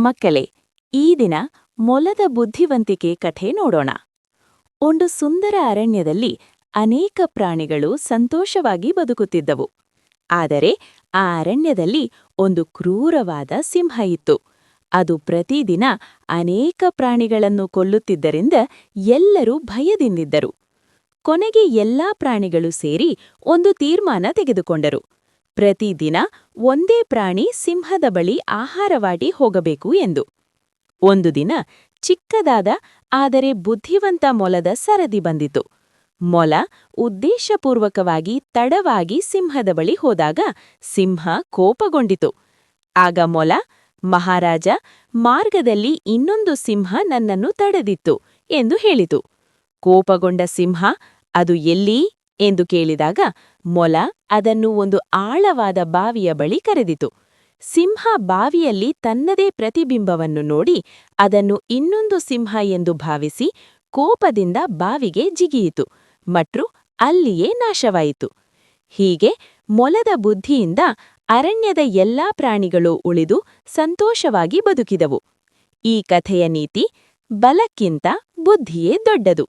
ಮಕ್ಕಳೇ, ಈ ದಿನ ಮೊಲದ ಬುದ್ಧಿವಂತಿಕೆ ಕಥೆ ನೋಡೋಣ. ಒಂದು ಸುಂದರ ಅರಣ್ಯದಲ್ಲಿ ಅನೇಕ ಪ್ರಾಣಿಗಳು ಸಂತೋಷವಾಗಿ ಬದುಕುತ್ತಿದ್ದವು. ಆದರೆ ಆ ಅರಣ್ಯದಲ್ಲಿ ಒಂದು ಕ್ರೂರವಾದ ಸಿಂಹ ಇತ್ತು. ಅದು ಪ್ರತಿದಿನ ಅನೇಕ ಪ್ರಾಣಿಗಳನ್ನು ಕೊಲ್ಲುತ್ತಿದ್ದರಿಂದ ಎಲ್ಲರೂ ಭಯದಿಂದಿದ್ದರು. ಕೊನೆಗೆ ಎಲ್ಲಾ ಪ್ರಾಣಿಗಳು ಸೇರಿ ಒಂದು ತೀರ್ಮಾನ ತೆಗೆದುಕೊಂಡರು. ಪ್ರತಿದಿನ ಒಂದೇ ಪ್ರಾಣಿ ಸಿಂಹದ ಬಳಿ ಆಹಾರವಾಡಿ ಹೋಗಬೇಕು ಎಂದು. ಒಂದು ದಿನ ಚಿಕ್ಕದಾದ, ಆದರೆ ಬುದ್ಧಿವಂತ ಮೊಲದ ಸರದಿ ಬಂದಿತು. ಮೊಲ ಉದ್ದೇಶಪೂರ್ವಕವಾಗಿ ತಡವಾಗಿ ಸಿಂಹದ ಬಳಿ ಹೋದಾಗ ಸಿಂಹ ಕೋಪಗೊಂಡಿತು. ಆಗ ಮೊಲ, ಮಹಾರಾಜ, ಮಾರ್ಗದಲ್ಲಿ ಇನ್ನೊಂದು ಸಿಂಹ ನನ್ನನ್ನು ತಡೆದಿತ್ತು ಎಂದು ಹೇಳಿತು. ಕೋಪಗೊಂಡ ಸಿಂಹ, ಅದು ಎಲ್ಲಿ? ಎಂದು ಕೇಳಿದಾಗ ಮೊಲ ಅದನ್ನು ಒಂದು ಆಳವಾದ ಬಾವಿಯ ಬಳಿ ಕರೆದಿತು. ಸಿಂಹ ಬಾವಿಯಲ್ಲಿ ತನ್ನದೇ ಪ್ರತಿಬಿಂಬವನ್ನು ನೋಡಿ ಅದನ್ನು ಇನ್ನೊಂದು ಸಿಂಹ ಎಂದು ಭಾವಿಸಿ ಕೋಪದಿಂದ ಬಾವಿಗೆ ಜಿಗಿಯಿತು. ಮಟ್ರು ಅಲ್ಲಿಯೇ ನಾಶವಾಯಿತು. ಹೀಗೆ ಮೊಲದ ಬುದ್ಧಿಯಿಂದ ಅರಣ್ಯದ ಎಲ್ಲಾ ಪ್ರಾಣಿಗಳು ಉಳಿದು ಸಂತೋಷವಾಗಿ ಬದುಕಿದವು. ಈ ಕಥೆಯ ನೀತಿ ಬಲಕ್ಕಿಂತ ಬುದ್ಧಿಯೇ ದೊಡ್ಡದು.